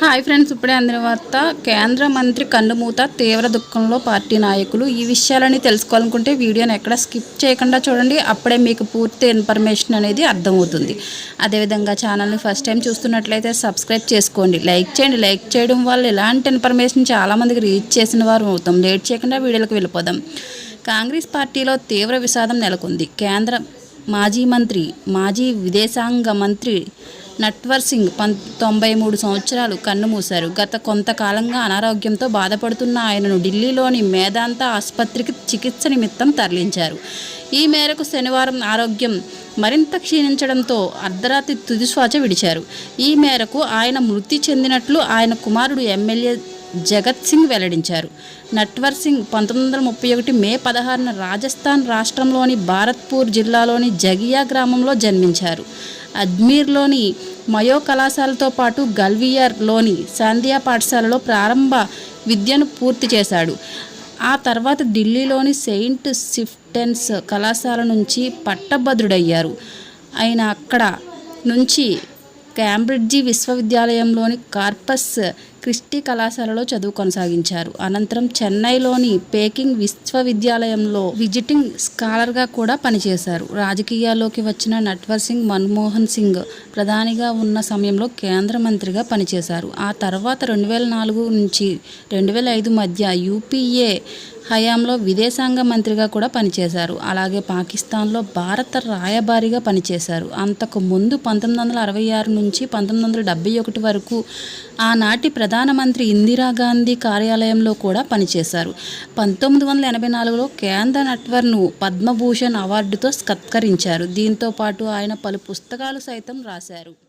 Hi friends ఇప్పుడే అందిన వార్త కేంద్ర మంత్రి కన్నుమూత తీవ్ర దుఃఖంలో పార్టీ నాయకులు ఈ విషయాలని తెలుసుకోవాలనుకుంటే వీడియోని ఎక్కడ స్కిప్ చేయకుండా చూడండి అప్పుడే మీకు పూర్తి ఇన్ఫర్మేషన్ అనేది అర్థమవుతుంది. అదేవిధంగా ఛానల్ని ఫస్ట్ టైం చూస్తున్నట్లయితే సబ్స్క్రైబ్ చేసుకోండి లైక్ చేయండి. లైక్ చేయడం వల్ల ఇలాంటి ఇన్ఫర్మేషన్ చాలామందికి రీచ్ చేసిన వారు అవుతాం. లేట్ చేయకుండా వీడియోలకు వెళ్ళిపోదాం. కాంగ్రెస్ పార్టీలో తీవ్ర విషాదం నెలకొంది. కేంద్ర మాజీ మంత్రి మాజీ విదేశాంగ మంత్రి నట్వర్ సింగ్ పం తొంభై మూడు సంవత్సరాలు కన్నుమూశారు. గత కొంతకాలంగా అనారోగ్యంతో బాధపడుతున్న ఆయనను ఢిల్లీలోని మేధాంత ఆసుపత్రికి చికిత్స నిమిత్తం తరలించారు. ఈ మేరకు శనివారం ఆరోగ్యం మరింత క్షీణించడంతో అర్ధరాత్రి తుదిశ్వాస విడిచారు. ఈ మేరకు ఆయన మృతి చెందినట్లు ఆయన కుమారుడు ఎమ్మెల్యే జగత్ సింగ్ వెల్లడించారు. నట్వర్ సింగ్ పంతొమ్మిది వందల ముప్పై ఒకటి మే పదహారున రాజస్థాన్ రాష్ట్రంలోని భారత్పూర్ జిల్లాలోని జగియా గ్రామంలో జన్మించారు. అజ్మీర్లోని మయో కళాశాలతో పాటు గల్వియర్లోని సాంధియా పాఠశాలలో ప్రారంభ విద్యను పూర్తి చేశాడు. ఆ తర్వాత ఢిల్లీలోని సెయింట్ సిఫ్టెన్స్ కళాశాల నుంచి పట్టభద్రుడయ్యారు. ఆయన అక్కడ నుంచి క్యాంబ్రిడ్జి విశ్వవిద్యాలయంలోని కార్పస్ క్రిస్టి కళాశాలలో చదువు కొనసాగించారు. అనంతరం చెన్నైలోని పేకింగ్ విశ్వవిద్యాలయంలో విజిటింగ్ స్కాలర్గా కూడా పనిచేశారు. రాజకీయాల్లోకి వచ్చిన నట్వర్ సింగ్ మన్మోహన్ సింగ్ ప్రధానిగా ఉన్న సమయంలో కేంద్ర మంత్రిగా పనిచేశారు. ఆ తర్వాత రెండు వేల నాలుగు నుంచి రెండు వేల ఐదు మధ్య యూపీఏ హయాంలో విదేశాంగ మంత్రిగా కూడా పనిచేశారు. అలాగే పాకిస్తాన్లో భారత రాయబారిగా పనిచేశారు. అంతకు ముందు పంతొమ్మిది వందల అరవై ఆరు నుంచి పంతొమ్మిది వందల డెబ్బై ఒకటి వరకు ఆనాటి ప్రధానమంత్రి ఇందిరాగాంధీ కార్యాలయంలో కూడా పనిచేశారు. పంతొమ్మిది వందల ఎనభై నాలుగులో కేంద్ర నట్వర్ను పద్మభూషణ్ అవార్డుతో సత్కరించారు. దీంతో పాటు ఆయన పలు పుస్తకాలు సైతం రాశారు.